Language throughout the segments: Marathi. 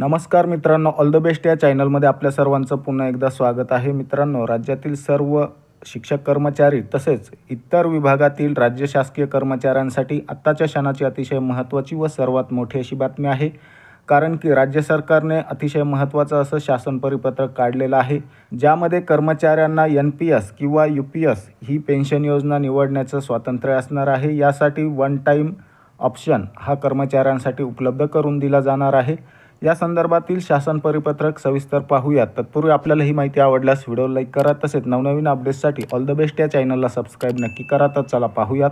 नमस्कार मित्रांनो ऑल द बेस्ट या चॅनलमध्ये आपल्या सर्वांचं पुन्हा एकदा स्वागत आहे. मित्रांनो राज्यातील सर्व शिक्षक कर्मचारी तसेच इतर विभागातील राज्य शासकीय कर्मचाऱ्यांसाठी आत्ताच्या क्षणाची अतिशय महत्त्वाची व सर्वात मोठी अशी बातमी आहे. कारण की राज्य सरकारने अतिशय महत्त्वाचं असं शासन परिपत्रक काढलेलं आहे ज्यामध्ये कर्मचाऱ्यांना एन पी एस किंवा यू पी एस ही पेन्शन योजना निवडण्याचं स्वातंत्र्य असणार आहे. यासाठी वन टाईम ऑप्शन हा कर्मचाऱ्यांसाठी उपलब्ध करून दिला जाणार आहे. या संदर्भातील शासन परिपत्रक सविस्तर पाहूयात. तत्पूर्वी आपल्याला ही माहिती आवडल्यास व्हिडिओ लाईक करा तसेच नवनवीन अपडेट्ससाठी ऑल द बेस्ट या चॅनलला सबस्क्राईब नक्की करा. तर चला पाहूयात.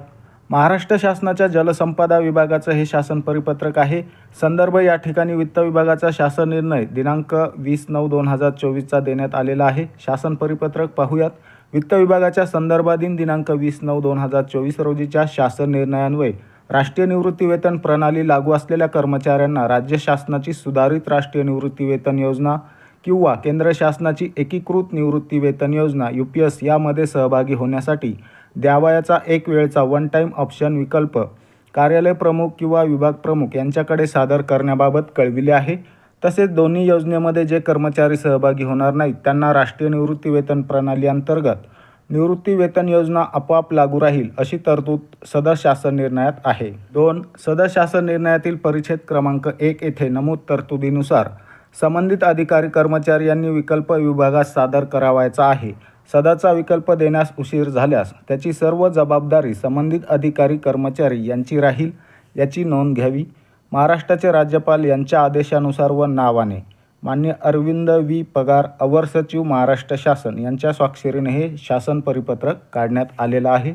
महाराष्ट्र शासनाच्या जलसंपदा विभागाचं हे शासन परिपत्रक आहे. संदर्भ या ठिकाणी वित्त विभागाचा शासन निर्णय दिनांक वीस नऊ दोन हजार चोवीसचा देण्यात आलेला आहे. शासन परिपत्रक पाहूयात. वित्त विभागाच्या संदर्भाधीन दिनांक वीस नऊ दोन हजार चोवीस रोजीच्या शासन निर्णयान्वये राष्ट्रीय निवृत्तीवेतन प्रणाली लागू असलेल्या कर्मचाऱ्यांना राज्य शासनाची सुधारित राष्ट्रीय निवृत्तीवेतन योजना किंवा केंद्र शासनाची एकीकृत निवृत्तीवेतन योजना यू पी एस यामध्ये सहभागी होण्यासाठी द्यावयाचा एक वेळचा वन टाईम ऑप्शन विकल्प कार्यालय प्रमुख किंवा विभाग प्रमुख यांच्याकडे सादर करण्याबाबत कळविले आहे. तसेच दोन्ही योजनेमध्ये जे कर्मचारी सहभागी होणार नाहीत त्यांना राष्ट्रीय निवृत्तीवेतन प्रणाली अंतर्गत निवृत्ती वेतन योजना आपोआप लागू राहील अशी तरतूद सदर शासन निर्णयात आहे. दोन सदर शासन निर्णयातील परिच्छेद क्रमांक एक येथे नमूद तरतुदीनुसार संबंधित अधिकारी कर्मचारी यांनी विकल्प विभागात सादर करावायचा आहे. सदाचा विकल्प देण्यास उशीर झाल्यास त्याची सर्व जबाबदारी संबंधित अधिकारी कर्मचारी यांची राहील याची नोंद घ्यावी. महाराष्ट्राचे राज्यपाल यांच्या आदेशानुसार व नावाने मान्य अरविंद वी पगार अवर सचिव महाराष्ट्र शासन यांच्या स्वाक्षरीने हे शासन परिपत्रक काढण्यात आलेलं आहे.